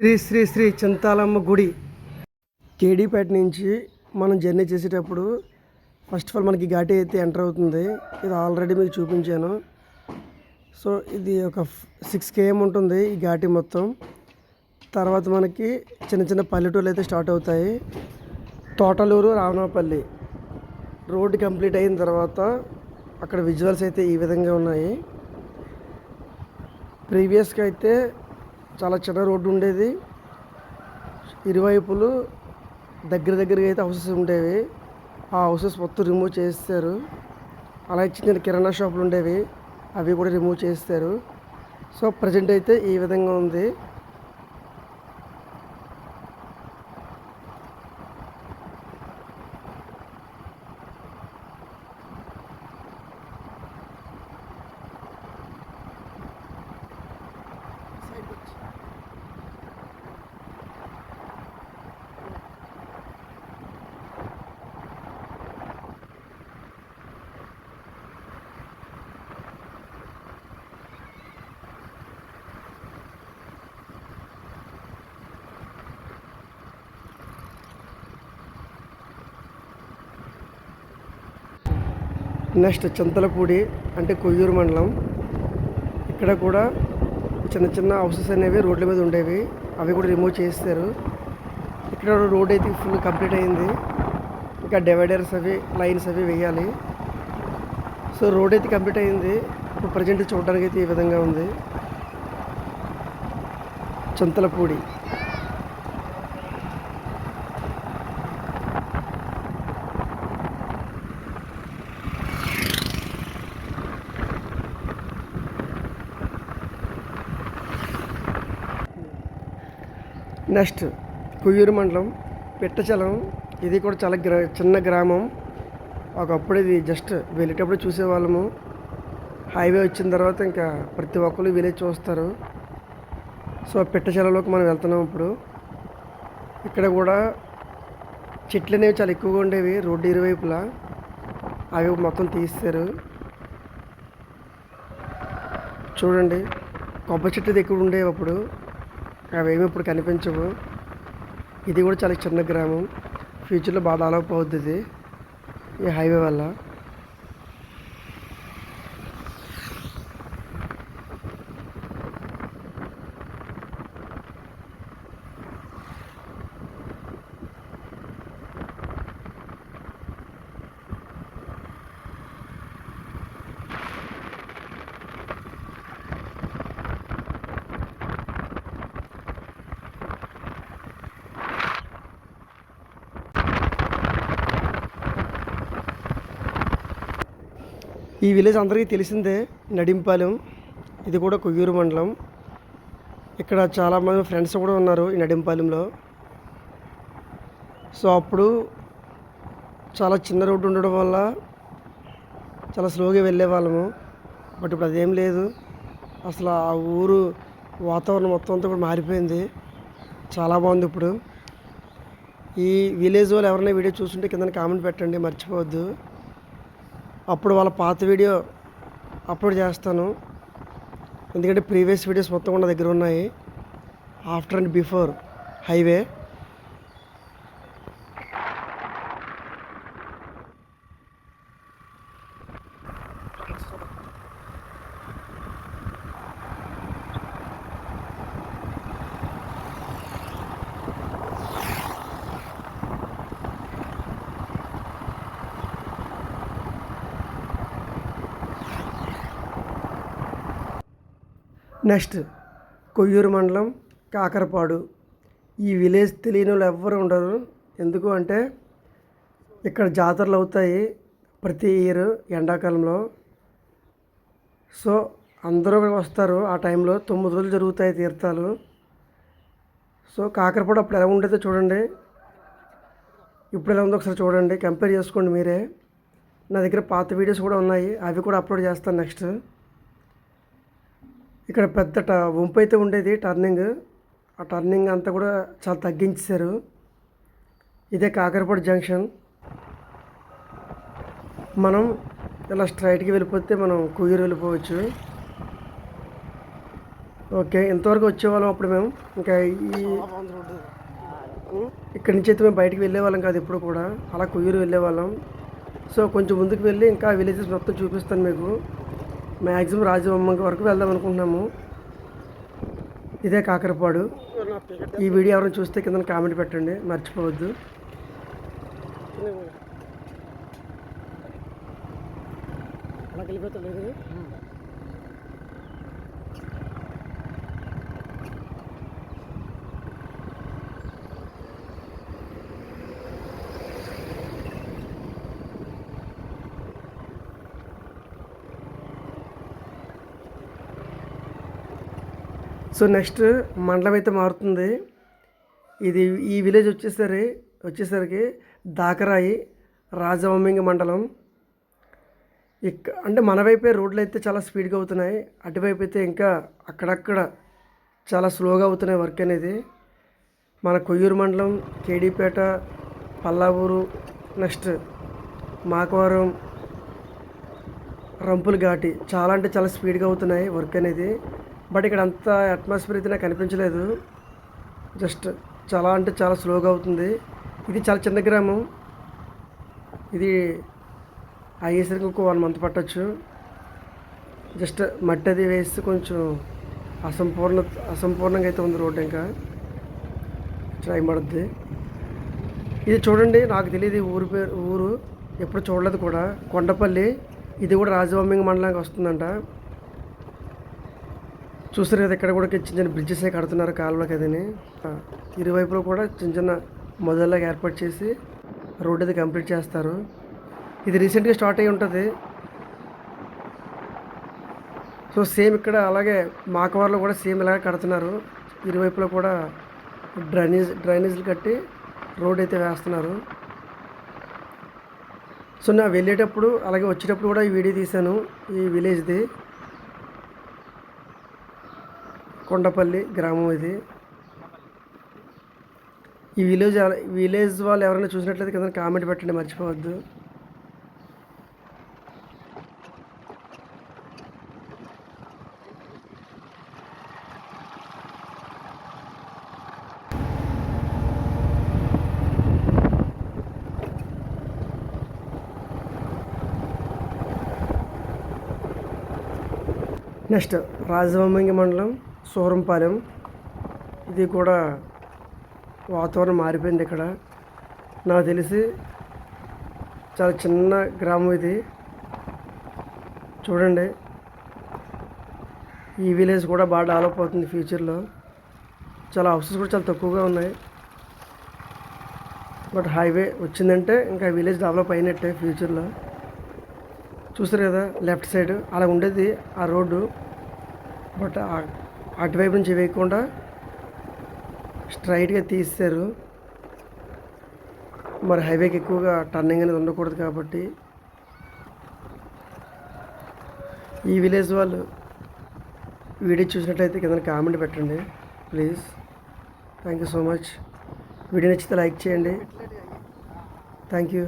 శ్రీ శ్రీ శ్రీ చింతాలమ్మ గుడి. కేడీపేట నుంచి మనం జర్నీ చేసేటప్పుడు ఫస్ట్ ఆఫ్ ఆల్ మనకి ఘాటి అయితే ఎంటర్ అవుతుంది ఇది ఆల్రెడీ మీకు చూపించాను. సో ఇది ఒక సిక్స్ కేఎం ఉంటుంది ఈ ఘాటి మొత్తం. తర్వాత మనకి చిన్న చిన్న పల్లెటూర్లు అయితే స్టార్ట్ అవుతాయి. తోటలూరు రావణపల్లి. రోడ్ కంప్లీట్ అయిన తర్వాత అక్కడ విజువల్స్ అయితే ఈ విధంగా ఉన్నాయి. ప్రీవియస్గా అయితే చాలా చిన్న రోడ్డు ఉండేది. ఇరువైపులు దగ్గర దగ్గరగా అయితే హౌసెస్ ఉండేవి. ఆ హౌసెస్ మొత్తం రిమూవ్ చేస్తారు అలాగే చిన్న చిన్న కిరాణా షాపులు ఉండేవి. అవి కూడా రిమూవ్ చేస్తారు సో ప్రజెంట్ అయితే ఈ విధంగా ఉంది. నెక్స్ట్ చింతలపూడి అంటే కొయ్యూరు మండలం. ఇక్కడ కూడా చిన్న చిన్న హౌసెస్ అనేవి రోడ్ల మీద ఉండేవి. అవి కూడా రిమూవ్ చేస్తారు ఇక్కడ రోడ్ అయితే ఫుల్ కంప్లీట్ అయింది. ఇంకా డివైడర్స్ అవి లైన్స్ అవి వేయాలి. సో రోడ్ అయితే కంప్లీట్ అయింది. ఇప్పుడు ప్రజెంట్ చూడడానికి అయితే ఈ విధంగా ఉంది. చింతలపూడి. నెక్స్ట్ కుయ్యూరు మండలం పిట్టచలం. ఇది కూడా చాలా గ్రా చిన్న గ్రామం. ఒకప్పుడు ఇది జస్ట్ వెళ్ళేటప్పుడు చూసేవాళ్ళము. హైవే వచ్చిన తర్వాత ఇంకా ప్రతి ఒక్కరు విలేజ్ చూస్తారు. సో పిట్టచలంలోకి మనం వెళ్తున్నాం ఇప్పుడు. ఇక్కడ కూడా చెట్లు అనేవి చాలా ఎక్కువగా ఉండేవి రోడ్డు ఇరువైపులా. అవి మొత్తం తీస్తారు చూడండి కొబ్బరి చెట్లు ఎక్కువ ఉండేవి అప్పుడు. అవేమి ఇప్పుడు కనిపించవు. ఇది కూడా చాలా చిన్న గ్రామం. ఫ్యూచర్లో బాగా డెవలప్ అవుతుంది ఈ హైవే వల్ల. ఈ విలేజ్ అందరికీ తెలిసిందే నడింపాలెం. ఇది కూడా కొయ్యూరు మండలం. ఇక్కడ చాలామంది ఫ్రెండ్స్ కూడా ఉన్నారు ఈ నడింపాలెంలో. సో అప్పుడు చాలా చిన్న రోడ్డు ఉండడం వల్ల చాలా స్లోగా వెళ్ళే వాళ్ళము. బట్ ఇప్పుడు అదేం లేదు. అసలు ఆ ఊరు వాతావరణం మొత్తం అంతా కూడా మారిపోయింది. చాలా బాగుంది ఇప్పుడు. ఈ విలేజ్ వాళ్ళు ఎవరైనా వీడియో చూస్తుంటే కింద కామెంట్ పెట్టండి మర్చిపోవద్దు. అప్పుడు వాళ్ళ పాత వీడియో అప్లోడ్ చేస్తాను. ఎందుకంటే ప్రీవియస్ వీడియోస్ మొత్తం కూడా దగ్గర ఉన్నాయి. After and before highway. Next Koyyuru మండలం కాకరపాడు. ఈ విలేజ్ తెలియని వాళ్ళు ఎవ్వరు ఉండరు. ఎందుకు అంటే ఇక్కడ జాతరలు అవుతాయి ప్రతి ఇయర్ ఎండాకాలంలో. సో అందరూ వస్తారు ఆ టైంలో. తొమ్మిది రోజులు జరుగుతాయి తీర్థాలు. సో కాకరపాడు అప్పుడు ఎలా ఉండేదో చూడండి. ఇప్పుడు ఎలా ఉందో ఒకసారి చూడండి. కంపేర్ చేసుకోండి మీరే. నా దగ్గర పాత వీడియోస్ కూడా ఉన్నాయి. అవి కూడా అప్లోడ్ చేస్తాను నెక్స్ట్. ఇక్కడ పెద్ద ట వంపు అయితే ఉండేది టర్నింగ్. ఆ టర్నింగ్ అంతా కూడా చాలా తగ్గించేశారు. ఇదే కాకరపూడి జంక్షన్. మనం ఇలా స్ట్రైట్కి వెళ్ళిపోతే మనం కుయ్యూరు వెళ్ళిపోవచ్చు. ఓకే ఇంతవరకు వచ్చేవాళ్ళం అప్పుడు మేము. ఇంకా ఈ ఇక్కడి నుంచి అయితే మేము బయటకు వెళ్ళేవాళ్ళం కాదు ఇప్పుడు కూడా. అలా కొయ్యూరు వెళ్ళేవాళ్ళం. సో కొంచెం ముందుకు వెళ్ళి ఇంకా విలేజెస్ మొత్తం చూపిస్తాను మీకు. మ్యాక్సిమం రాజబొమ్మ వరకు వెళ్దాం అనుకుంటున్నాము. ఇదే కాకరపాడు. ఈ వీడియో ఎవరైనా చూస్తే కింద కామెంట్ పెట్టండి. మర్చిపోవద్దు. అలా సో నెక్స్ట్ మండలం అయితే మారుతుంది. ఇది ఈ విలేజ్ వచ్చేసరి వచ్చేసరికి దాకరాయి రాజవమ్మింగ మండలం. ఇక్క అంటే మన వైపే రోడ్లు అయితే చాలా స్పీడ్గా అవుతున్నాయి. అటువైపు అయితే ఇంకా అక్కడక్కడ చాలా స్లోగా అవుతున్నాయి వర్క్ అనేది. మన కొయ్యూరు మండలం కేడీపేట పల్లావూరు నెక్స్ట్ మాకవరం రంపుల ఘాటి చాలా అంటే చాలా స్పీడ్గా అవుతున్నాయి వర్క్ అనేది. బట్ ఇక్కడ అంత అట్మాస్ఫియర్ అయితే నాకు కనిపించలేదు జస్ట్ చాలా అంటే చాలా స్లోగా అవుతుంది. ఇది చాలా చిన్న గ్రామం. ఇది అయ్యేసరికి ఒక వన్ మంత్ పట్టచ్చు. జస్ట్ మట్టి అది వేసి కొంచెం అసంపూర్ణ అసంపూర్ణంగా అయితే ఉంది రోడ్డు ఇంకా. టైం పడుద్ది. ఇది చూడండి నాకు తెలియదు ఊరు పేరు ఊరు ఎప్పుడు చూడలేదు కూడా. కొండపల్లి ఇది కూడా రాజవంశింగ మండలానికి వస్తుందంట. చూస్తారు కదా ఇక్కడ కూడా చిన్న చిన్న బ్రిడ్జెస్ కడుతున్నారు కాలువలకి అదని. ఇరువైపులో కూడా చిన్న చిన్న మొదల్లాగా ఏర్పాటు చేసి రోడ్ అది కంప్లీట్ చేస్తారు. ఇది రీసెంట్గా స్టార్ట్ అయ్యి ఉంటుంది. సో సేమ్ ఇక్కడ అలాగే మాకవార్లో కూడా సేమ్ ఇలాగే కడుతున్నారు. ఇరువైపులో కూడా డ్రైనేజ్ డ్రైనేజీలు కట్టి రోడ్ అయితే వేస్తున్నారు. సో నా వెళ్ళేటప్పుడు అలాగే వచ్చేటప్పుడు కూడా ఈ వీడియో తీశాను ఈ విలేజ్ది కొండపల్లి గ్రామం ఇది. ఈ విలేజ్ విలేజ్ వాళ్ళు ఎవరైనా చూసినట్లయితే కింద కామెంట్ పెట్టండి మర్చిపోవద్దు. నెక్స్ట్ రాజవమ్మంగి మండలం. సూరంపాలెం. ఇది కూడా వాతావరణం మారిపోయింది ఇక్కడ. నాకు తెలిసి చాలా చిన్న గ్రామం ఇది. చూడండి. ఈ విలేజ్ కూడా బాగా డెవలప్ అవుతుంది ఫ్యూచర్లో. చాలా హౌసెస్ కూడా చాలా తక్కువగా ఉన్నాయి. బట్ హైవే వచ్చిందంటే ఇంకా విలేజ్ డెవలప్ అయినట్టే ఫ్యూచర్లో. చూసారు కదా లెఫ్ట్ సైడ్ అలా ఉండేది ఆ రోడ్డు. బట్ అటువైపు నుంచి వేయకుండా స్ట్రైట్గా తీస్తారు మరి హైవేకి ఎక్కువగా టర్నింగ్ అనేది ఉండకూడదు కాబట్టి ఈ విలేజ్ వాళ్ళు వీడియో చూసినట్లయితే కింద కామెంట్ పెట్టండి please. Thank you so much video నచ్చితే లైక్ చేయండి. Thank you